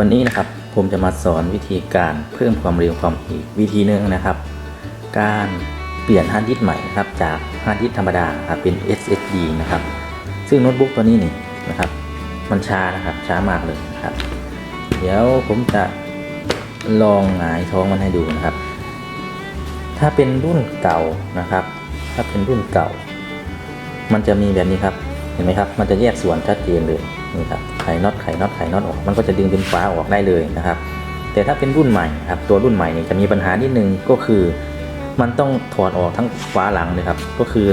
วันนี้นะครับผมจะมาสอนวิธีการเพิ่มความเร็วความถี่วิธีหนึ่งนะครับ การเปลี่ยนฮาร์ดดิสก์ใหม่นะครับจากฮาร์ดดิสก์ธรรมดาครับเป็น SSD นะครับ ซึ่งโน้ตบุ๊กตัวนี้นี่นะครับ มันช้านะครับช้ามากเลยนะครับ เดี๋ยวผมจะลองหงายท้องมันให้ดูนะครับ ถ้าเป็นรุ่นเก่านะครับ ถ้าเป็นรุ่นเก่า มันจะมีแบบนี้ครับเห็นไหมครับ มันจะแยกส่วนชัดเจนเลยนี่ครับ ไขน็อตไขน็อตไขน็อตออกมันก็จะดึงเป็นฝาออกได้เลยนะครับ แต่ถ้าเป็นรุ่นใหม่ครับตัวรุ่นใหม่นี่จะมีปัญหานิดนึงก็คือ มันต้องถอดออกทั้งฝาหลังเลยครับ ก็คือ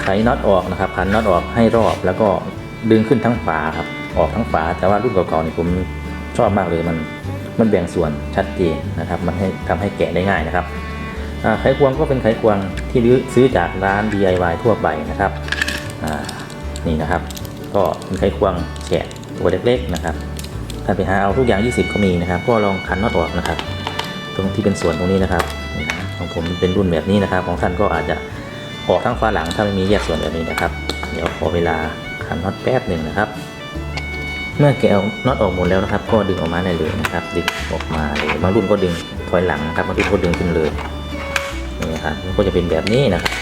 ไขน็อตออกนะครับพันน็อตออกให้รอบ แล้วก็ดึงขึ้นทั้งฝาครับออกทั้งฝา แต่ว่ารุ่นเก่าๆนี่ผมชอบมากเลยมันมันแบ่งส่วนชัดเจนนะครับ มันให้ทำให้แกะได้ง่ายนะครับไขควงก็เป็นไขควงที่ซื้อจากร้าน DIY ทั่วไปนะครับนี่นะครับ ก็เป็นไขควงแฉะตัวเล็กๆนะครับ ถ้าไปหาเอาทุกอย่าง 20 ก็มีนะครับ ก็ลองคันน็อตออกนะครับ ตรงที่เป็นส่วนตรงนี้นะครับของผมเป็นรุ่นแบบนี้นะครับ ของท่านก็อาจจะออกทั้งฝาหลังถ้าไม่มีแยกส่วนแบบนี้นะครับ เดี๋ยวขอเวลาคันน็อตแป๊บหนึ่งนะครับ เมื่อแกะน็อตออกหมดแล้วนะครับ ก็ดึงออกมาได้เลยนะครับ ดึงออกมาเลยบางรุ่นก็ดึงถอยหลังนะครับบางรุ่นก็ดึงขึ้นเลยนี่นะครับมันก็จะเป็นแบบนี้นะครับ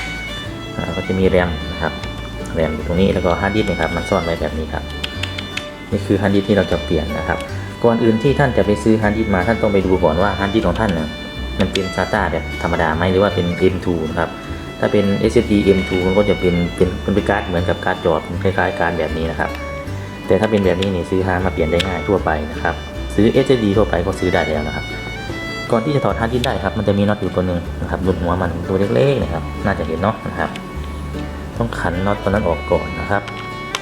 ก็จะมีแรมนะครับ แรมอยู่ตรงนี้แล้วก็ฮาร์ดดิสก์นะครับมันซ่อนไว้แบบนี้ครับนี่คือฮาร์ดดิสก์ที่เราจะเปลี่ยนนะครับ ก่อนอื่นที่ท่านจะไปซื้อฮาร์ดดิสก์มาท่านต้องไปดูก่อนว่าฮาร์ดดิสก์ของท่านเนี่ยมันเป็น SATA แบบธรรมดาไหมหรือว่าเป็น M2 นะครับถ้าเป็น SSD M2 มันก็จะเป็นเป็นเป็นการ์ดเหมือนกับการ์ดจอคล้ายๆการแบบนี้นะครับแต่ถ้าเป็นแบบนี้นี่ซื้อฮาร์ดมาเปลี่ยนได้ง่ายทั่วไปนะครับซื้อ SSD ทั่วไปก็ซื้อได้แล้วนะครับก่อนที่จะถอดฮาร์ดดิสก์ได้ครับมันจะมีน็อตอยู่ตัวหนึ่งนะครับหลุดหัวมันตัวเล็กๆนะครับน่าจะเห็นเนาะนะครับ ต้องขันน็อตตัวนั้นออกก่อนนะครับ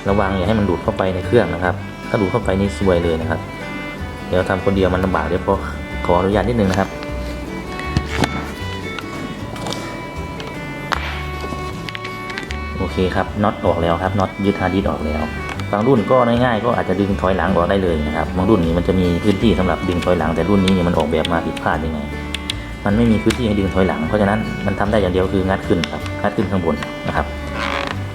ระวังอย่าให้มันดูดเข้าไปในเครื่องนะครับ ถ้าดูดเข้าไปนี่ซวยเลยนะครับ เดี๋ยวทำคนเดียวมันลำบากเดี๋ยวพอขออนุญาตนิดนึงนะครับโอเคครับน็อตออกแล้วครับน็อตยึดฮาร์ดดิสออกแล้วบางรุ่นก็ง่ายๆก็อาจจะดึงถอยหลังออกได้เลยนะครับบางรุ่นนี้มันจะมีพื้นที่สำหรับดึงถอยหลังแต่รุ่นนี้เนี่ยมันออกแบบมาผิดพลาดยังไง มันไม่มีพื้นที่ให้ดึงถอยหลัง เพราะฉะนั้นมันทำได้อย่างเดียวคืองัดขึ้นครับงัดขึ้นข้างบนนะครับ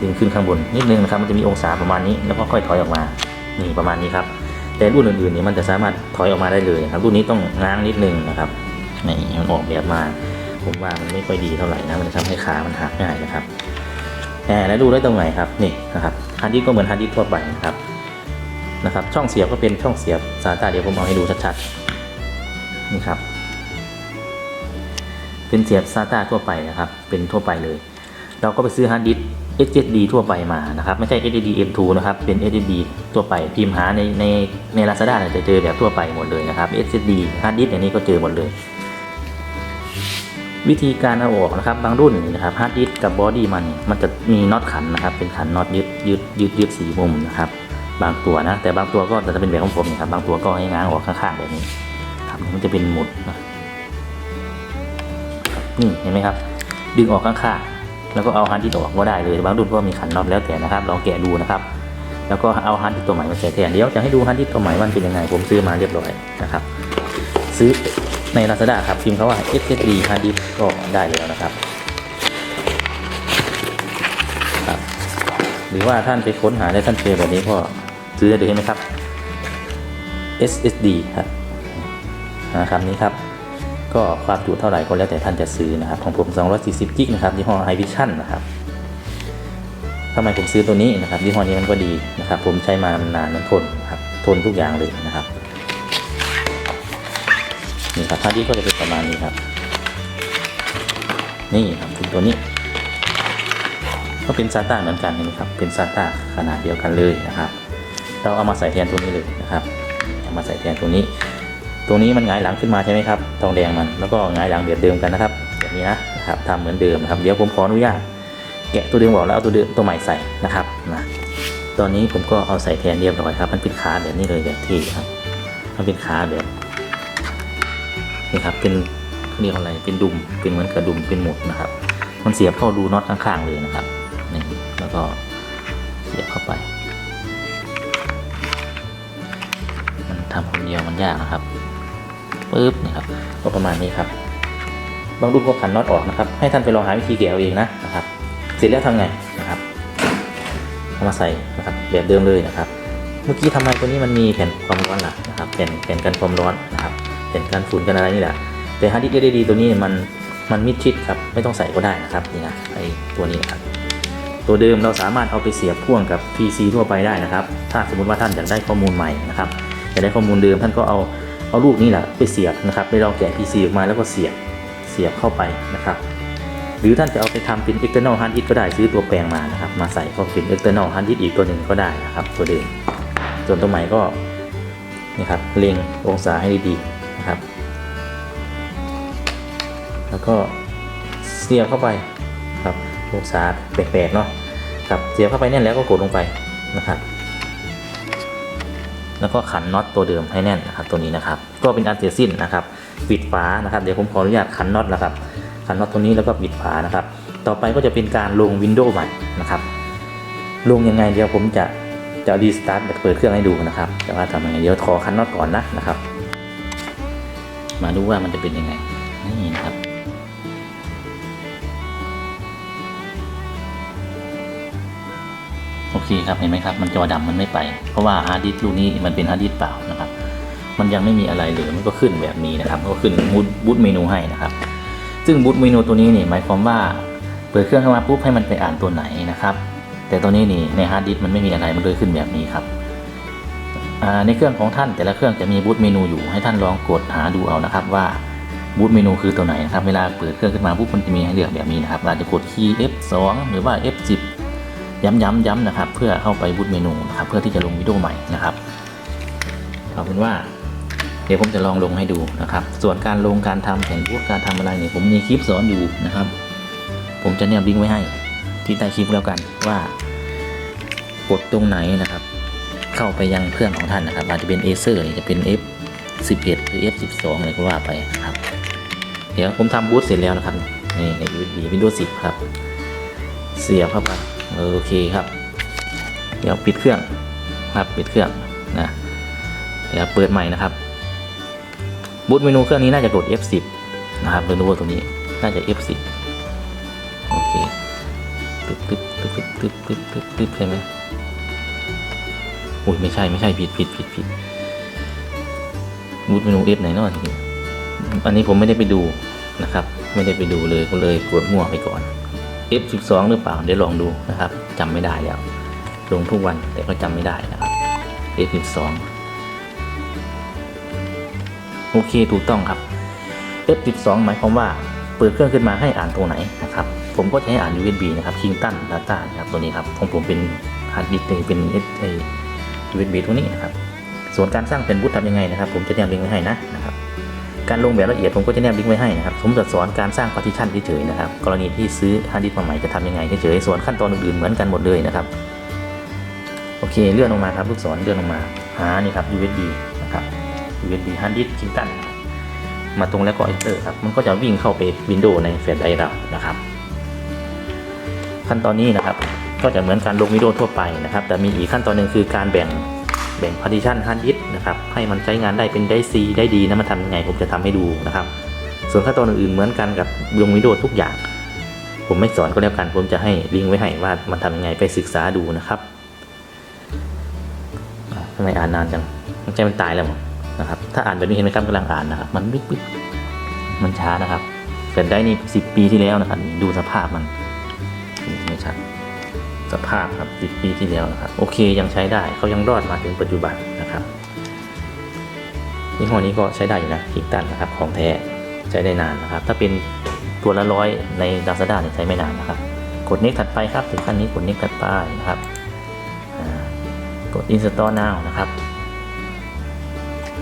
ดึงขึ้นข้างบนนิดนึงนะครับมันจะมีองศาประมาณนี้แล้วก็ค่อยถอยออกมานี่ประมาณนี้ครับแต่รุ่นอื่นๆนี่มันจะสามารถถอยออกมาได้เลยครับรุ่นนี้ต้องง้างนิดนึงนะครับนี่มันออกแบบมา ผมว่ามันไม่ค่อยดีเท่าไหร่นะมันจะทำให้ขามันหักง่ายนะครับแหมแล้วดูได้ตรงไหนครับนี่นะครับฮาร์ดดิสก์ก็เหมือนฮาร์ดดิสก์ทั่วไปนะครับนะครับช่องเสียบก็เป็นช่องเสียบ SATA เดี๋ยวผมเอาให้ดูชัดๆนี่ครับ เป็นเสียบ SATA ทั่วไปนะครับ เป็นทั่วไปเลย เราก็ไปซื้อฮาร์ดดิสก์ SSD ทั่วไปมานะครับ ไม่ใช่ SSD M2 นะครับ เป็น SSD ทั่วไปพิมพ์หาในในใน Lazada เนี่ยจะเจอแบบทั่วไปหมดเลยนะครับ SSD ฮาร์ดดิสก์อย่างนี้ก็เจอหมดเลย วิธีการเอาออกนะครับ บางรุ่นนะครับฮาร์ดดิสก์กับบอดี้มันมันจะมีน็อตขันนะครับ เป็นขันน็อตยึดยึดยึดยึดสีมุมนะครับ บางตัวนะ แต่บางตัวก็จะเป็นแบบของผมนะครับ บางตัวก็ให้ง้างออกข้างๆแบบนี้ครับมันจะเป็นหมุดนะนี่เห็นไหมครับ ดึงออกข้างๆ แล้วก็เอาฮาร์ดดิสก์ออกก็ได้เลยบางรุ่นก็มีขันน็อตแล้วแต่นะครับลองแกะดูนะครับ แล้วก็เอาฮาร์ดดิสก์ตัวใหม่มาใส่แทนเดี๋ยวจะให้ดูฮาร์ดดิสก์ตัวใหม่ว่ามันเป็นยังไงผมซื้อมาเรียบร้อยนะครับ ซื้อใน Lazada ครับพิมพ์คำว่า SSD hard disk ก็ได้แล้วนะครับครับ หรือว่าท่านไปค้นหาได้ท่านเจอแบบนี้ก็ซื้อได้เลยไหมครับ SSD ครับนะครับนี้ครับ ก็ความจุเท่าไหร่ก็แล้วแต่ท่านจะซื้อนะครับ ของผม 240กิกนะครับยี่ห้อ iVision นะครับทำไมผมซื้อตัวนี้นะครับยี่ห้อนี้มันก็ดีนะครับ ผมใช้มานานมันทนครับทนทุกอย่างเลยนะครับนี่ครับฮาร์ดดิสก์ก็จะเป็นประมาณนี้ครับ นี่ครับถึงตัวนี้ ก็เป็น SATA เหมือนกันนไหมครับ เป็น SATA ขนาดเดียวกันเลยนะครับ เราเอามาใส่แทนตัวนี้เลยนะครับเอามาใส่แทนตัวนี้ ตัวนี้มันหงายหลังขึ้นมาใช่ไหมครับ ทองแดงมัน แล้วก็หงายหลังแบบเดิมกันนะครับแบบนี้นะครับทำเหมือนเดิมนะครับ เดี๋ยวผมขออนุญาตแกะตัวเดิมออกแล้วเอาตัวเดิมตัวใหม่ใส่นะครับนะตอนนี้ผมก็เอาใส่แทนเรียบร้อยครับ มันเป็นขาแบบนี้เลยแบบที่ครับ มันเป็นขาแบบนี่ครับ เป็นเขาเรียกว่าอะไร เป็นดุม เป็นเหมือนกระดุม เป็นหมุดนะครับ มันเสียบเข้ารูน็อตข้างๆเลยนะครับ นี่ แล้วก็เสียบเข้าไป มันทำคนเดียวมันยากนะครับ ปึ๊บนี่ครับก็ประมาณนี้ครับบางรุ่นก็ขันน็อตออกนะครับ ให้ท่านไปลองหาวิธีแกะเอาเองนะนะครับ เสร็จแล้วทำไงนะครับเอามาใส่นะครับแบบเดิมเลยนะครับ เมื่อกี้ทำไมตัวนี้มันมีแผ่นความร้อนล่ะนะครับแผ่นแผ่นกันความร้อนนะครับแผ่นกันฝุ่นกันอะไรนี่แหละแต่ฮาร์ดดิสก์ SSD ตัวนี้มันมันมิดชิดครับไม่ต้องใส่ก็ได้นะครับนี่นะไอตัวนี้นะครับตัวเดิมเราสามารถเอาไปเสียบพ่วงกับ PC ทั่วไปได้นะครับ ถ้าสมมติว่าท่านอยากได้ข้อมูลใหม่นะครับอยากได้ข้อมูลเดิมท่านก็เอา เอาลูกนี้แหละไปเสียบนะครับไปลองแกะ PC ออกมาแล้วก็เสียบเสียบเข้าไปนะครับ หรือท่านจะเอาไปทำเป็น external hard disk ก็ได้ซื้อตัวแปลงมานะครับ มาใส่ก็เป็น external hard disk อีกตัวหนึ่งก็ได้นะครับ ตัวเดิมส่วนตัวใหม่ก็นี่ครับเล็งองศาให้ดีๆนะครับ แล้วก็เสียบเข้าไปครับองศาแปลกๆเนาะครับเสียบเข้าไปแน่นแล้วก็กดลงไปนะครับ แล้วก็ขันน็อตตัวเดิมให้แน่นนะครับตัวนี้นะครับ ก็เป็นอันเสร็จสิ้นนะครับปิดฝานะครับเดี๋ยวผมขออนุญาตขันน็อตนะครับขันน็อตตัวนี้แล้วก็ปิดฝานะครับ ต่อไปก็จะเป็นการลงวินโดว์ใหม่นะครับ ลงยังไงเดี๋ยวผมจะจะรีสตาร์ทเปิดเครื่องให้ดูนะครับแต่ว่าทำยังไงเดี๋ยวขอขันน็อตก่อนนะนะครับ มาดูว่ามันจะเป็นยังไงนี่นะครับ โอเคครับเห็นไหมครับมันจอดำมันไม่ไป เพราะว่าฮาร์ดดิสก์ลูกนี้มันเป็นฮาร์ดดิสก์เปล่านะครับ มันยังไม่มีอะไรเลยมันก็ขึ้นแบบนี้นะครับก็ขึ้นบูตเมนูให้นะครับ ซึ่งบูตเมนูตัวนี้นี่หมายความว่าเปิดเครื่องเข้ามาปุ๊บให้มันไปอ่านตัวไหนนะครับ แต่ตัวนี้นี่ในฮาร์ดดิสก์มันไม่มีอะไรมันเลยขึ้นแบบนี้ครับในเครื่องของท่านแต่ละเครื่องจะมีบูตเมนูอยู่ให้ท่านลองกดหาดูเอานะครับว่าบูตเมนูคือตัวไหนนะครับเวลาเปิดเครื่องขึ้นมาปุ๊บมันจะมีให้เลือกแบบนี้นะครับอาจจะกดคีย์ F2 หรือว่า F10 ย้ำย้ำย้ำนะครับ เพื่อเข้าไปบูตเมนูนะครับ เพื่อที่จะลงวิดีโอใหม่นะครับเอาเป็นว่า เดี๋ยวผมจะลองลงให้ดูนะครับ ส่วนการลงการทำแผนพูดการทำอะไรเนี่ยผมมีคลิปสอนอยู่นะครับ ผมจะเนี่ยลิงก์ไว้ให้ที่ใต้คลิปแล้วกันว่ากดตรงไหนนะครับ เข้าไปยังเครื่องของท่านนะครับ อาจจะเป็น Acer นี่จะเป็น F11 หรือ F12 อะไรก็ว่าไปครับเดี๋ยวผมทำบูตเสร็จแล้วนะครับนี่ใน USB Windows 10 ครับ เสียบเข้าไป โอเคครับ เดี๋ยวปิดเครื่องครับปิดเครื่องนะเดี๋ยวเปิดใหม่นะครับบูตเมนูเครื่องนี้น่าจะกด F10 นะครับเมนูตัวนี้น่าจะ F10 โอเคตึ๊บตึ๊บตึ๊บตึ๊บตึ๊บตึ๊บตึ๊บใช่ไหมอุ้ยไม่ใช่ไม่ใช่ผิดผิดผิดผิดบูตเมนู F ไหนนาะทีนี้อันนี้ผมไม่ได้ไปดูนะครับ ไม่ได้ไปดูเลยก็เลยกดมั่วไปก่อน F12 หรือเปล่า เดี๋ยวลองดูนะครับจำไม่ได้แล้ว ลงทุกวันแต่ก็จำไม่ได้นะครับ F12 โอเคถูกต้องครับ F12 หมายความว่าเปิดเครื่องขึ้นมาให้อ่านตัวไหนนะครับ ผมก็จะให้อ่าน USB นะครับ Kingston Data นะครับตัวนี้ครับของผมเป็นฮาร์ดดิสก์เป็น USB ตัวนี้นะครับ ส่วนการสร้างเป็นบูตทำยังไงนะครับ ผมจะแนบลิงก์ไว้ให้นะนะครับ การลงแบบละเอียดผมก็จะแนบลิงก์ไว้ให้นะครับผมจะสอนการสร้าง partition เฉยๆนะครับกรณีที่ซื้อฮาร์ดดิสก์มาใหม่จะทำยังไงเฉยๆส่วนขั้นตอนอื่นๆเหมือนกันหมดเลยนะครับโอเคเลื่อนลงมาครับลูกศรเลื่อนลงมาหานี่ครับ USB นะครับ USB hard disk Kingston มาตรงแล้วก็ enter ครับมันก็จะวิ่งเข้าไป Windows ในแฟลชไดร์เรานะครับ ขั้นตอนนี้นะครับก็จะเหมือนการลงวิดีโอทั่วไปนะครับ แต่มีอีกขั้นตอนหนึ่งคือการแบ่ง บ่ง partition hard disk นะครับให้มันใช้งานได้เป็น ได้ C ได้ดีนะมันทำยังไงผมจะทำให้ดูนะครับ ส่วนขั้นตอนอื่นๆเหมือนกันกับลงวิดีโอทุกอย่าง ผมไม่สอนก็แล้วกันผมจะให้ลิงก์ไว้ให้ว่ามันทำยังไงไปศึกษาดูนะครับทำไมอ่านนานจังมันใจมันตายแล้วมั้งนะครับถ้าอ่านแบบนี้เห็นไหมครับกำลังอ่านนะครับมันไม่ปึ๊บมันช้านะครับแต่ได้นี่สิบปีที่แล้วนะครับดูสภาพมันไม่ชัด สภาพครับสิบปีที่แล้วนะครับ โอเคยังใช้ได้เขายังรอดมาถึงปัจจุบันนะครับยี่ห้อนี้ก็ใช้ได้อยู่นะคิกตันนะครับของแท้ใช้ได้นานนะครับ ถ้าเป็นตัวละร้อยใน Lazada เนี่ยใช้ไม่นานนะครับ กดเน็กถัดไปครับถึงขั้นนี้กดเน็กถัดไปนะครับกด install now นะครับ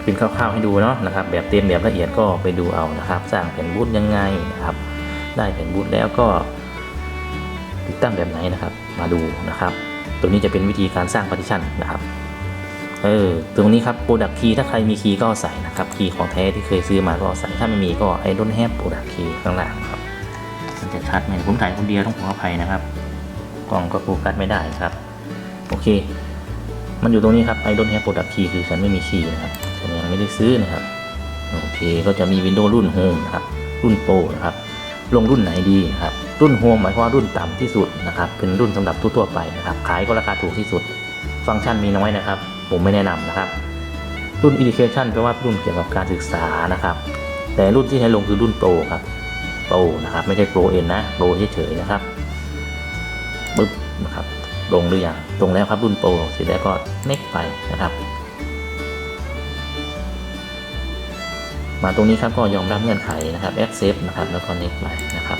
เป็นคร่าวๆให้ดูเนาะนะครับ แบบเต็มแบบละเอียดก็ไปดูเอานะครับ สร้างแผ่นบูทยังไงนะครับ ได้แผ่นบูทแล้วก็ติดตั้งแบบไหนนะครับ มาดูนะครับตรงนี้จะเป็นวิธีการสร้าง partition นะครับเออตรงนี้ครับ product key ถ้าใครมีคีย์ก็ใส่นะครับคีย์ของแท้ที่เคยซื้อมาก็เอาใส่ถ้าไม่มีก็ I don't have product key ข้างล่างครับมันจะชัดไหมผมถ่ายคนเดียวต้องขออภัยนะครับกล้องก็โฟกัสไม่ได้ครับโอเค มันอยู่ตรงนี้ครับ I don't have product key คือฉันไม่มีคีย์นะครับฉันยังไม่ได้ซื้อนะครับโอเคก็จะมี Windows รุ่น Home นะครับรุ่น Pro นะครับลงรุ่นไหนดีนะครับ รุ่น Home หมายความว่ารุ่นต่ำที่สุดนะครับเป็นรุ่นสำหรับทั่วไปนะครับขายก็ราคาถูกที่สุด ฟังก์ชันมีน้อยนะครับ ผมไม่แนะนำนะครับ รุ่น education แปลว่ารุ่นเกี่ยวกับการศึกษานะครับ แต่รุ่นที่ให้ลงคือรุ่นโปรครับโปรนะครับไม่ใช่โปรเอ็นนะโปรเฉยๆนะครับปึ๊บนะครับลงหรือยังตรงแล้วครับรุ่นโปรเสร็จแล้วก็เน็กไปนะครับมาตรงนี้ครับก็ยอมรับเงื่อนไขนะครับ accept นะครับ แล้วก็ next ไปนะครับ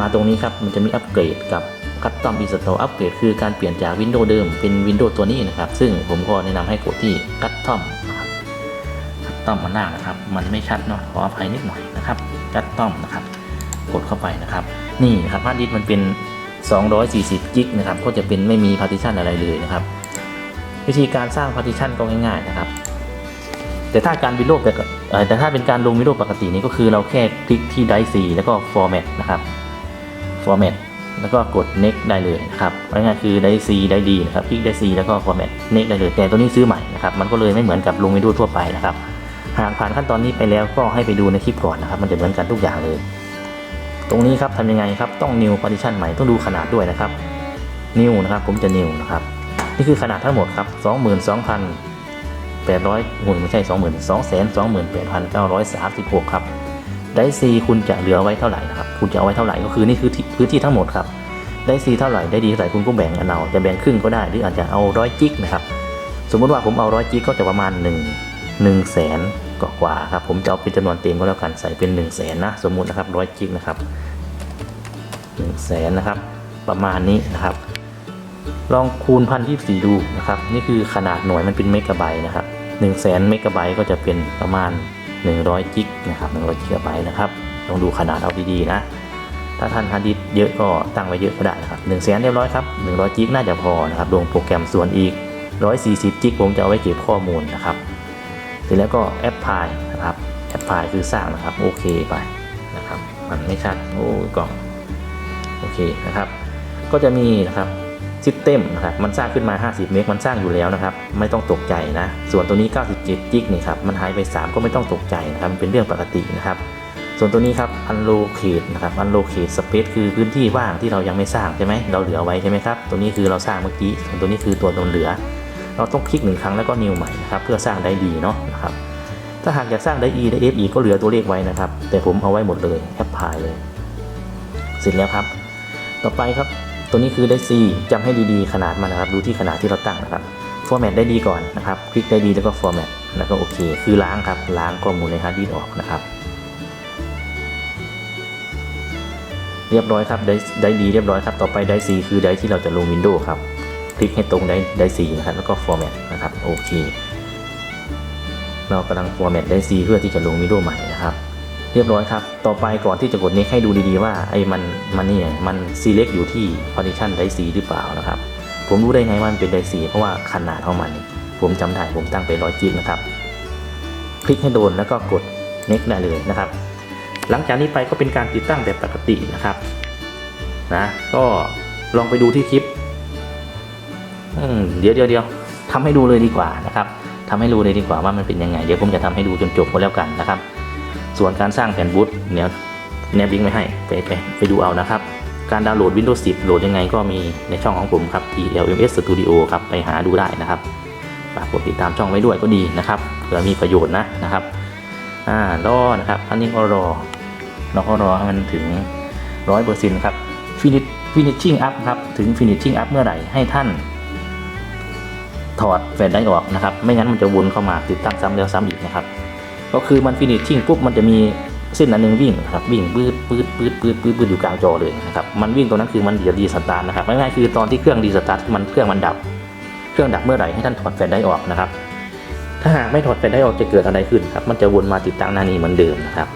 มาตรงนี้ครับมันจะมีอัปเกรดกับ custom install อัปเกรดคือการเปลี่ยนจาก Windows เดิมเป็น Windows ตัวนี้นะครับ ซึ่งผมก็แนะนำให้กดที่ custom นะครับ custom มันล่านะครับ มันไม่ชัดเนาะขออภัยนิดหน่อยนะครับ custom นะครับ กดเข้าไปนะครับ นี่นะครับฮาร์ดดิสก์มันเป็น 240กิกนะครับก็จะเป็นไม่มี partition อะไรเลยนะครับ วิธีการสร้าง partition ก็ง่ายๆนะครับ แต่ถ้าการวิดีโอแบบเอ่อแต่ถ้าเป็นการลงวิดีโอปกตินี้ก็คือเราแค่คลิกที่ Drive C แล้วก็ Format นะครับ Format แล้วก็กด Next ได้เลยนะครับง่ายๆคือ Drive C Drive D นะครับ คลิก Drive C แล้วก็ Format Next ได้เลย แต่ตัวนี้ซื้อใหม่นะครับ มันก็เลยไม่เหมือนกับลงวิดีโอทั่วไปนะครับ หากผ่านขั้นตอนนี้ไปแล้วก็ให้ไปดูในคลิปก่อนนะครับ มันจะเหมือนกันทุกอย่างเลย ตรงนี้ครับทำยังไงครับ ต้อง New Partition ใหม่ ต้องดูขนาดด้วยนะครับ New นะครับ ผมจะ New นะครับ นี่คือขนาดทั้งหมดครับ22,000 800หุ่นไม่ใช่ 20,000 228,936 ครับ ได้ซีคุณจะเหลือไว้เท่าไหร่นะครับคุณจะเอาไว้เท่าไหร่ก็คือนี่คือพื้นที่ทั้งหมดครับได้ซีเท่าไหร่ได้ดีเท่าไหร่คุณก็แบ่งกันเอาจะแบ่งครึ่งก็ได้หรืออาจจะเอาร้อยจิกนะครับสมมติว่าผมเอาร้อยจิกก็จะประมาณ1 1แสนกว่าครับผมจะเอาเป็นจำนวนเต็มก็แล้วกันใส่เป็น1แสนนะสมมุตินะครับร้อยจิกนะครับ1แสนนะครับประมาณนี้นะครับ ลองคูณพันที่สี่ดูนะครับนี่คือขนาดหน่วยมันเป็นเมกะไบต์นะครับ1 0 0 0 0แสนเมกะไบต์ก็จะเป็นประมาณ 100กิกนะครับ100กิกะไบต์นะครับลองดูขนาดเอาดีๆนะ ถ้าท่านฮาร์ดดิสเยอะก็ตั้งไว้เยอะก็ได้นะครับ1 0 0 0 0แสนเรียบร้อยครับ100กิกน่าจะพอนะครับลงโปรแกรมส่วนอีก 140กิกผมจะเอาไว้เก็บข้อมูลนะครับเสร็จแล้วก็แอปพลายนะครับแอปพลายคือสร้างนะครับโอเคไปนะครับมันไม่ชัดโอ้ยกล่องโอเคนะครับ ก็จะมีนะครับ ซิสเต็มนะครับมันสร้างขึ้นมา 50 เมกมันสร้างอยู่แล้วนะครับไม่ต้องตกใจนะ ส่วนตัวนี้ 97จิกนี่ครับมันหายไป 3 ก็ไม่ต้องตกใจนะครับเป็นเรื่องปกตินะครับ ส่วนตัวนี้ครับ unlocate นะครับ unlocate space คือพื้นที่ว่างที่เรายังไม่สร้างใช่ไหมเราเหลือไว้ใช่ไหมครับตัวนี้คือเราสร้างเมื่อกี้ส่วนตัวนี้คือตัวตนเหลือ เราต้องคลิกหนึ่งครั้งแล้วก็ new ใหม่นะครับเพื่อสร้างได้ดีเนาะนะครับถ้าหากอยากสร้างได้ e ได้ f อีกก็เหลือตัวเลขไว้นะครับแต่ผมเอาไว้หมดเลยแอปพลายเลย เสร็จแล้วครับ ต่อไปครับ ตัวนี้คือได้ C จำให้ดีๆ ขนาดมันนะครับ ดูที่ขนาดที่เราตั้งนะครับ format ได้ดีก่อนนะครับ คลิกได้ดีแล้วก็ format แล้วก็โอเค คือล้างครับ ล้างข้อมูลในฮาร์ดดิสก์ออกนะครับ เรียบร้อยครับได้ได้ดีเรียบร้อยครับ ต่อไปได้ C คือได้ที่เราจะลง Windows ครับ คลิกให้ตรงได้ได้ C นะครับ แล้วก็ format นะครับ โอเค เรากำลัง format ได้ C เพื่อที่จะลง Windows ใหม่นะครับ เรียบร้อยครับ ต่อไปก่อนที่จะกด next ให้ดูดีๆว่าไอ้มันมันนี่มัน select อยู่ที่ partition ไดซีหรือเปล่านะครับ ผมรู้ได้ไงว่ามันเป็นไดซีเพราะว่าขนาดของมัน ผมจำได้ผมตั้งไปร้อยจิกนะครับ คลิกให้โดนแล้วก็กด next ได้เลยนะครับ หลังจากนี้ไปก็เป็นการติดตั้งแบบปกตินะครับนะก็ลองไปดูที่คลิปเดี๋ยวเดี๋ยวเดี๋ยวทำให้ดูเลยดีกว่านะครับทำให้ดูเลยดีกว่าว่ามันเป็นยังไง เดี๋ยวผมจะทำให้ดูจนจบก็แล้วกันนะครับ ส่วนการสร้างแผ่นบูตเนี่ยแนบลิงก์ไว้ให้ไปไปไปดูเอานะครับ การดาวน์โหลด Windows 10 โหลดยังไงก็มีในช่องของผมครับ TLMS Studio ครับไปหาดูได้นะครับฝากกดติดตามช่องไว้ด้วยก็ดีนะครับเผื่อมีประโยชน์นะนะครับอ่ารอนะครับอันนี้ก็รอเราก็รอให้มันถึงร้อยเปอร์เซ็นต์ครับ Finish Finishing Up ครับถึง Finishing Up เมื่อไหร่ให้ท่านถอดแฟลชไดรฟ์ออกนะครับ ไม่งั้นมันจะวนเข้ามาติดตั้งซ้ำแล้วซ้ำอีกนะครับ ก็คือมันฟินิชชิ่งปุ๊บมันจะมีเส้นอันหนึงวิ่งครับวิ่งปืดปืดปืดปืดปืดปืดอยู่กลางจอเลยนะครับมันวิ่งตรงนั้นคือมันเดี๋ยวรีสตาร์ทนะครับง่ายๆคือตอนที่เครื่องรีสตาร์ทมันเครื่องมันดับ เครื่องดับเมื่อไหร่ให้ท่านถอดแฟลชไดรฟ์ออกนะครับ ถ้าหากไม่ถอดแฟลชไดรฟ์ออกจะเกิดอะไรขึ้นครับมันจะวนมาติดตั้งหน้านี้เหมือนเดิมนะครับ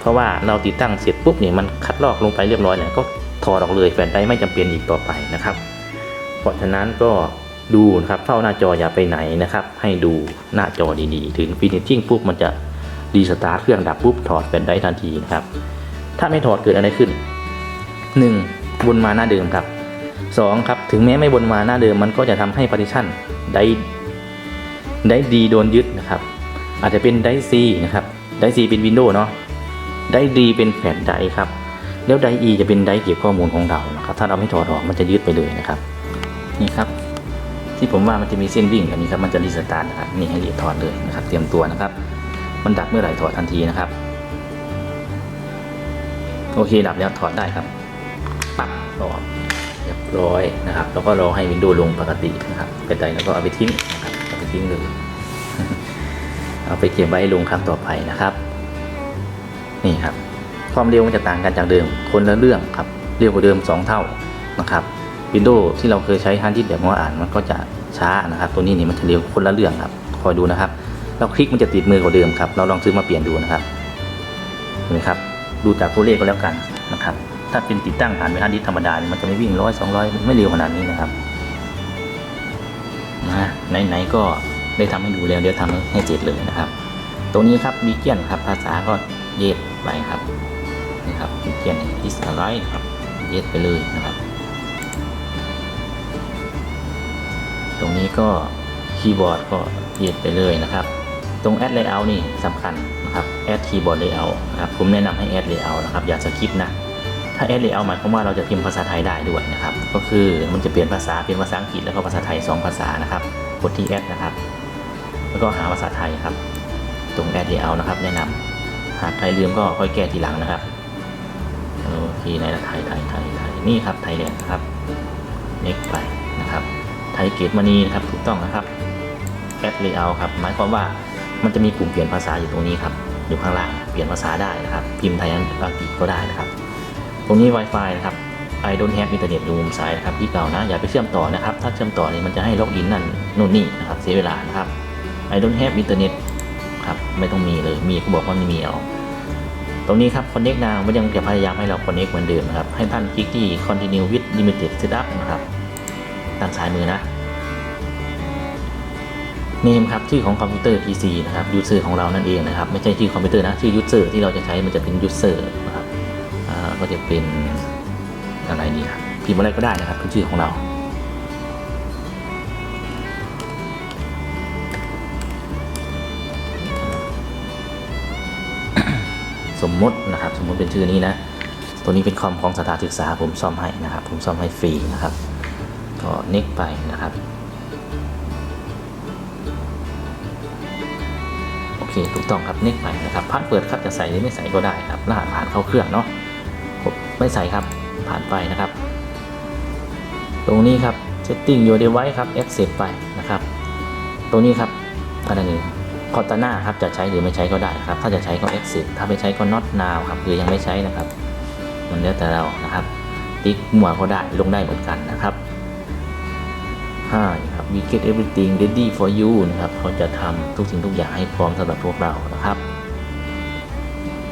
เพราะว่าเราติดตั้งเสร็จปุ๊บเนี่ยมันคัดลอกลงไปเรียบร้อยเนี่ยก็ถอดออกเลยแฟลชไดรฟ์ไม่จำเป็นอีกต่อไปนะครับ เพราะฉะนั้นก็ดูนะครับเฝ้าหน้าจออย่าไปไหนนะครับ ให้ดูหน้าจอดีๆ ถึงฟินิชชิ่งปุ๊บมันจะ รีสตาร์ทเครื่องดับปุ๊บถอดแฟลชไดรฟ์ทันทีนะครับ ถ้าไม่ถอดเกิดอะไรขึ้น 1. วนมาหน้าเดิมครับ 2. ครับถึงแม้ไม่วนมาหน้าเดิมมันก็จะทำให้ partition ได้ได้ดีโดนยึดนะครับ อาจจะเป็นไดซีนะครับไดซีเป็นวินโดว์เนาะไดดีเป็นแผ่นไดครับแล้วไดอีจะเป็นไดเก็บข้อมูลของเรานะครับถ้าเราไม่ถอดออกมันจะยึดไปเลยนะครับ นี่ครับ ที่ผมว่ามันจะมีเส้นวิ่งแบบนี้ครับมันจะรีสตาร์ทนะครับนี่ให้รีถอดเลยนะครับ เตรียมตัวนะครับ มันดับเมื่อไหร่ถอดทันทีนะครับ โอเคดับแล้วถอดได้ครับปับออกเรียบร้อยนะครับ แล้วก็รอให้วินโดว์ลงปกตินะครับไปใดแล้วก็เอาไปทิ้งนะครับเอาไปทิ้งเลยเอาไปเก็บไว้ลงครั้งต่อไปนะครับ นี่ครับ ความเร็วมันจะต่างกันจากเดิมคนละเรื่องครับเร็วกว่าเดิม 2 เท่านะครับวินโดว์ที่เราเคยใช้ฮาร์ดดิสก์แบบหัวอ่านมันก็จะช้านะครับ ตัวนี้นี่มันจะเร็วคนละเรื่องครับ คอยดูนะครับ เราคลิกมันจะติดมือกว่าเดิมครับ เราลองซื้อมาเปลี่ยนดูนะครับเห็นไหมครับ ดูจากตัวเลขก็แล้วกันนะครับ ถ้าเป็นติดตั้งผ่านเป็นฮาร์ดดิสธรรมดาเนี่ยมันจะไม่วิ่งร้อยสองร้อยไม่เร็วขนาดนี้นะครับนะไหนๆก็ได้ทำให้ดูแล้วเดี๋ยวทำให้ให้เสร็จเลยนะครับ ตรงนี้ครับบีเกียนครับภาษาก็เย็ดไปครับนี่ครับบีเกียนอิสอะไรครับเย็ดไปเลยนะครับ ตรงนี้ก็คีย์บอร์ดก็เย็ดไปเลยนะครับ ตรงแอดเลเยอร์นี่สำคัญนะครับแอดคีย์บอร์ดเลเยอร์นะครับผมแนะนำให้แอดเลเยอร์นะครับอย่าสคิปนะถ้าแอดเลเยอร์หมายความว่าเราจะพิมพ์ภาษาไทยได้ด้วยนะครับ ก็คือมันจะเปลี่ยนภาษาเป็นภาษาอังกฤษแล้วก็ภาษาไทย 2 ภาษานะครับกดที่แอดนะครับ แล้วก็หาภาษาไทยครับ ตรงแอดเลเยอร์นะครับ แนะนำหากใครลืมก็ค่อยแก้ทีหลังนะครับโอเคในะไทยไทยไทยไทยนี่ครับไทยแลนด์ครับเน็กไปนะครับไทยเกตมณีนะครับถูกต้องนะครับแอดเลเยอร์ครับหมายความว่า มันจะมีปุ่มเปลี่ยนภาษาอยู่ตรงนี้ครับอยู่ข้างล่างเปลี่ยนภาษาได้นะครับพิมพ์ไทยอังกฤษก็ได้นะครับ ตรงนี้ Wi-Fi นะครับ I don't have internet อยู่มุมซ้ายนะครับที่เก่านะอย่าไปเชื่อมต่อนะครับ ถ้าเชื่อมต่อเนี่ยมันจะให้ล็อกอินนั่นนู่นนี่นะครับเสียเวลานะครับ I don't have internet ครับไม่ต้องมีเลยมีก็บอกว่าไม่มีเอาตรงนี้ครับ connect now มันยังจะพยายามให้เรา connect เหมือนเดิมนะครับ ให้ท่านคลิกที่ continue with limited setup นะครับด้านซ้ายมือนะ name ครับชื่อของคอมพิวเตอร์ PC นะครับ user ของเรานั่นเองนะครับไม่ใช่ชื่อคอมพิวเตอร์นะชื่อ user ที่เราจะใช้มันจะเป็น user นะครับก็จะเป็นอะไรดีครับพิมพ์อะไรก็ได้นะครับคือชื่อของเราสมมตินะครับสมมติเป็นชื่อนี้นะตัวนี้เป็นคอมของสถานศึกษาผมซ่อมให้นะครับ ผมซ่อมให้ฟรีนะครับ ก็เน็กไปนะครับ เคถูกต้องครับเน็กไปนะครับผ่านเปิดครับจะใส่หรือไม่ใส่ก็ได้ครับรหัสผ่านเข้าเครื่องเนาะไม่ใส่ครับผ่านไปนะครับ ตรงนี้ครับ setting your device ครับ accept ไปนะครับ ตรงนี้ครับอะไรนี่คอตาน่าครับจะใช้หรือไม่ใช้ก็ได้ครับ ถ้าจะใช้ก็ accept ถ้าไม่ใช้ก็ not now ครับคือยังไม่ใช้นะครับ มันแล้วแต่เรานะครับ ติ๊กมั่วก็ได้ลงได้เหมือนกันนะครับ ห้าครับ we get everything ready for you นะครับเขาจะทำทุกสิ่งทุกอย่างให้พร้อมสำหรับพวกเรานะครับ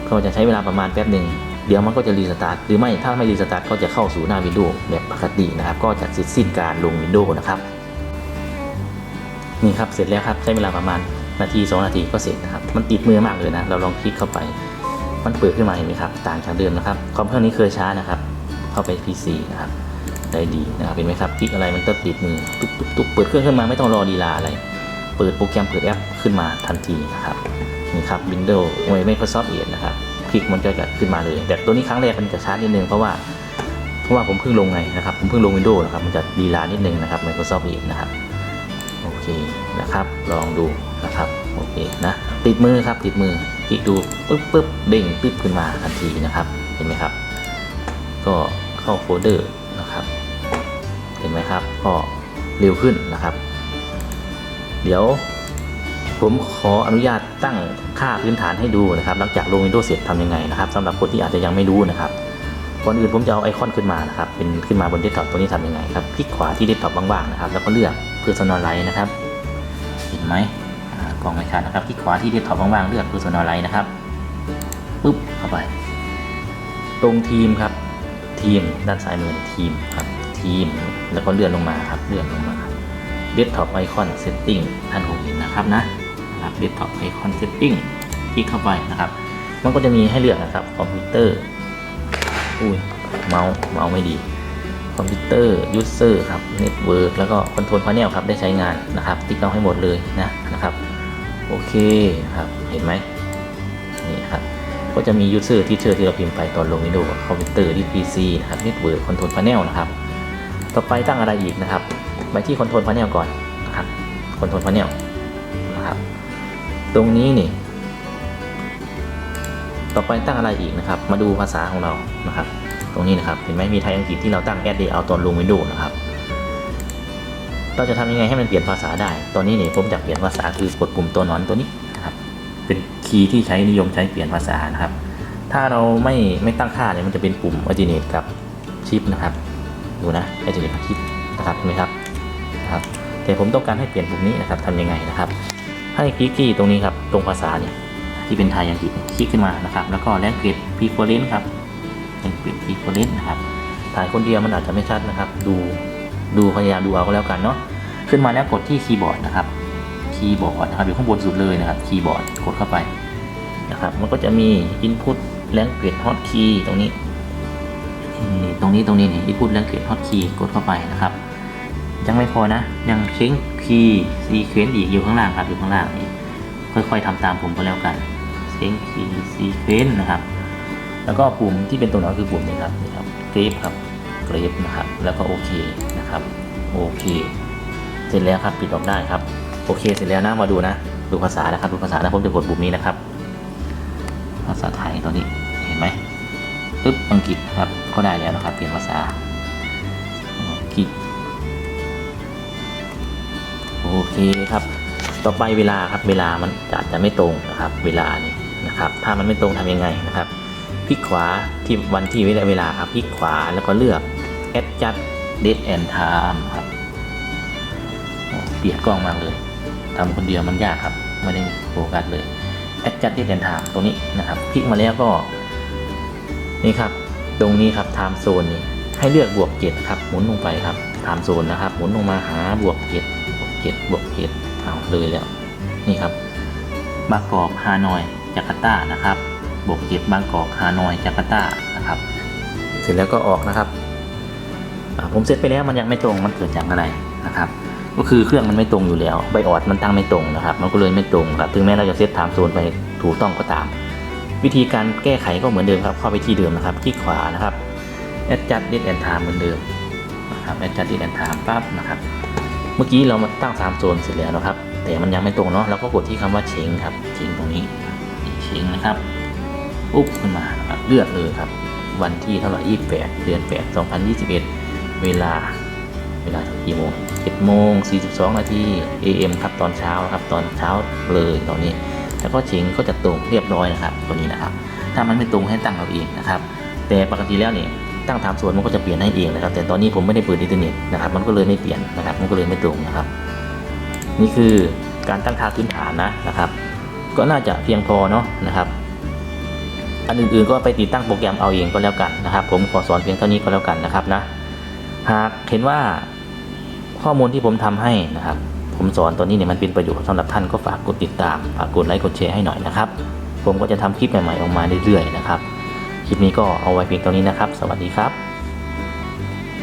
ก็จะใช้เวลาประมาณแป๊บหนึ่งเดี๋ยวมันก็จะรีสตาร์ทหรือไม่ถ้าไม่รีสตาร์ทก็จะเข้าสู่หน้าวินโดว์แบบปกตินะครับ ก็จะเสร็จสิ้นการลงวินโดว์นะครับ นี่ครับเสร็จแล้วครับใช้เวลาประมาณนาที 2 นาทีก็เสร็จนะครับ มันติดมือมากเลยนะ เราลองคลิกเข้าไป มันเปิดขึ้นมาเห็นไหมครับ ต่างจากเดิมนะครับคอมเครื่องนี้เคยช้านะครับ เข้าไป PC นะครับ ได้ดีนะครับเห็นไหมครับคลิกอะไรมันก็ติดมือตุ๊บตุ๊บตุ๊บเปิดเครื่องขึ้นมาไม่ต้องรอดีลาอะไร เปิดโปรแกรมเปิดแอปขึ้นมาทันทีนะครับนี่ครับ Windows โอ้ย Microsoft Edge นะครับคลิกมันก็จะขึ้นมาเลย แต่ตัวนี้ครั้งแรกมันจะช้านิดนึงเพราะว่าเพราะว่าผมเพิ่งลงไงนะครับผมเพิ่งลง Windows นะครับมันจะดีลานิดนึงนะครับ Microsoft Edge นะครับโอเคนะครับลองดูนะครับโอเคนะติดมือครับติดมือคลิกดูปึ๊บปึ๊บเด้งปึ๊บขึ้นมาทันทีนะครับเห็นไหมครับ ก็เข้าโฟลเดอร์ เห็นไหมครับ ก็เร็วขึ้นนะครับ เดี๋ยวผมขออนุญาตตั้งค่าพื้นฐานให้ดูนะครับ หลังจากลง Windows เสร็จทำยังไงนะครับสำหรับคนที่อาจจะยังไม่รู้นะครับก่อนอื่นผมจะเอาไอคอนขึ้นมานะครับ เป็นขึ้นมาบนเดสก์ท็อปตัวนี้ทำยังไงครับ คลิกขวาที่เดสก์ท็อปว่างๆนะครับ แล้วก็เลือก Personalize นะครับ เห็นไหมกล้องไม่ชัดนะครับ คลิกขวาที่เดสก์ท็อปว่างๆ เลือก Personalize นะครับปุ๊บ เข้าไป ตรงทีมครับ ทีม ด้านซ้ายมือทีมครับ ทีม แล้วก็เลื่อนลงมาครับ เลื่อนลงมาเดสก์ท็อปไอคอนเซตติ้งท่านคงเห็นนะครับนะครับเดสก์ท็อปไอคอนเซตติ้งคลิกเข้าไปนะครับ มันก็จะมีให้เลือกนะครับคอมพิวเตอร์อุ้ยเมาส์เมาส์ไม่ดีคอมพิวเตอร์ยูเซอร์ครับเน็ตเวิร์กแล้วก็คอนโทรลพาเนลครับได้ใช้งานนะครับ ติ๊กเอาให้หมดเลยนะนะครับโอเคครับเห็นไหมนี่ครับก็จะมียูเซอร์ที่เชื่อที่เราพิมพ์ไปตอนลงวิดีโอคอมพิวเตอร์ที่ PC นะครับเน็ตเวิร์กคอนโทรลพาเนลนะครับ ต่อไปตั้งอะไรอีกนะครับไปที่คอนโทรลพาเนลก่อนนะครับคอนโทรลพาเนลนะครับ ตรงนี้นี่ ต่อไปตั้งอะไรอีกนะครับ มาดูภาษาของเรานะครับ ตรงนี้นะครับเห็นไหมมีไทยอังกฤษที่เราตั้ง add day out ตอนลงวินโดว์นะครับ เราจะทำยังไงให้มันเปลี่ยนภาษาได้ ตอนนี้นี่ผมจะเปลี่ยนภาษาคือกดปุ่มตัวนอนตัวนี้นะครับ เป็นคีย์ที่ใช้นิยมใช้เปลี่ยนภาษานะครับ ถ้าเราไม่ไม่ตั้งค่าเนี่ยมันจะเป็นปุ่ม alternate กับชิปนะครับ ดูนะ alternate กับชิปนะครับเห็นไหมครับนะครับแต่ผมต้องการให้เปลี่ยนปุ่มนี้นะครับทำยังไงนะครับ ให้คลิกที่ตรงนี้ครับตรงภาษาเนี่ยที่เป็นไทยอังกฤษคลิกขึ้นมานะครับ แล้วก็แลงเกตพีโฟเรนครับแลงเกตพีโฟเรนนะครับถ่ายคนเดียวมันอาจจะไม่ชัดนะครับ ดูดูพยายามดูเอาก็แล้วกันเนาะขึ้นมาแล้วกดที่คีย์บอร์ดนะครับคีย์บอร์ดนะครับอยู่ข้างบนสุดเลยนะครับคีย์บอร์ดกดเข้าไปนะครับมันก็จะมี Input Language Hotkey ตรงนี้ ตรงนี้ตรงนี้นี่ Input Language Hotkey กดเข้าไปนะครับ ยังไม่พอนะ ยังเช็คคีย์ซีเควนต์อีกอยู่ข้างล่างครับอยู่ข้างล่างนี่ค่อยๆทำตามผมก็แล้วกันเช็คคีย์ซีเควนต์นะครับ แล้วก็ปุ่มที่เป็นตัวหนอนคือปุ่มนี้ครับนี่ครับกรฟครับกรฟนะครับ แล้วก็โอเคนะครับโอเคเสร็จแล้วครับปิดออกได้ครับโอเคเสร็จแล้วนะมาดูนะดูภาษานะครับดูภาษานะผมจะกดปุ่มนี้นะครับ ภาษาไทยตัวนี้เห็นไหมปึ๊บอังกฤษครับ ก็ได้แล้วนะครับ เปลี่ยนภาษากโอเคครับ ต่อไปเวลาครับ เวลามันอาจจะไม่ตรงนะครับ เวลานี่นะครับ ถ้ามันไม่ตรงทำยังไงนะครับคลิกขวาที่วันที่เวลาครับคลิกขวาแล้วก็เลือก adjust date and time ครับเปลี่ยนกล้องมากเลยทำคนเดียวมันยากครับ ไม่ได้โฟกัสเลย adjust date and time ตรงนี้นะครับคลิกมาแล้วก็ นี่ครับ ตรงนี้ครับ time zone นี่ให้เลือกบวกเจ็ดครับหมุนลงไปครับ time zone นะครับ หมุนลงมาหาบวกเจ็ดบวกเจ็ดบวกเจ็ดเอาเลยแล้วนี่ครับบางกอกฮานอยจาการ์ตานะครับ บวกเจ็ดบางกอกฮานอยจาการ์ตานะครับ เสร็จแล้วก็ออกนะครับผมเซตไปแล้วมันยังไม่ตรงมันเกิดจากอะไรนะครับ ก็คือเครื่องมันไม่ตรงอยู่แล้วไบออดมันตั้งไม่ตรงนะครับ มันก็เลยไม่ตรงครับถึงแม้เราจะเซตไทม์โซนไปถูกต้องก็ตาม วิธีการแก้ไขก็เหมือนเดิมครับเข้าไปที่เดิมนะครับคลิกขวานะครับ adjust date and time เหมือนเดิมนะครับ adjust date and time ปั๊บนะครับ เมื่อกี้เรามาตั้ง3โซนเสร็จแล้วนะครับ แต่มันยังไม่ตรงเนาะเราก็กดที่คำว่าเชงครับเชงตรงนี้เชงนะครับปุ๊บขึ้นมานะครับเลือกเลยครับ วันที่เท่าไหร่ 28 เดือน 8 2021 เวลาเวลากี่โมง7โมง 42 นาที AM ครับตอนเช้าครับตอนเช้าเลยตอนนี้ แล้วก็เชงก็จะตรงเรียบร้อยนะครับตัวนี้นะครับ ถ้ามันไม่ตรงให้ตั้งเอาเองนะครับ แต่ปกติแล้วเนี่ย ตั้งถามส่วนมันก็จะเปลี่ยนให้เองนะครับ แต่ตอนนี้ผมไม่ได้เปิดอินเทอร์เน็ตนะครับ มันก็เลยไม่เปลี่ยนนะครับ มันก็เลยไม่ตรงนะครับ นี่คือการตั้งค่าพื้นฐานนะนะครับ ก็น่าจะเพียงพอเนาะนะครับ อันอื่นๆก็ไปติดตั้งโปรแกรมเอาเองก็แล้วกันนะครับ ผมขอสอนเพียงเท่านี้ก็แล้วกันนะครับนะ หากเห็นว่าข้อมูลที่ผมทำให้นะครับ ผมสอนตัวนี้เนี่ยมันเป็นประโยชน์สำหรับท่านก็ฝากกดติดตามฝากกดไลค์กดแชร์ให้หน่อยนะครับ ผมก็จะทำคลิปใหม่ๆออกมาเรื่อยๆนะครับ ลิปนี้ก็เอาไว้เพียงเท่านี้นะครับ สวัสดีครับ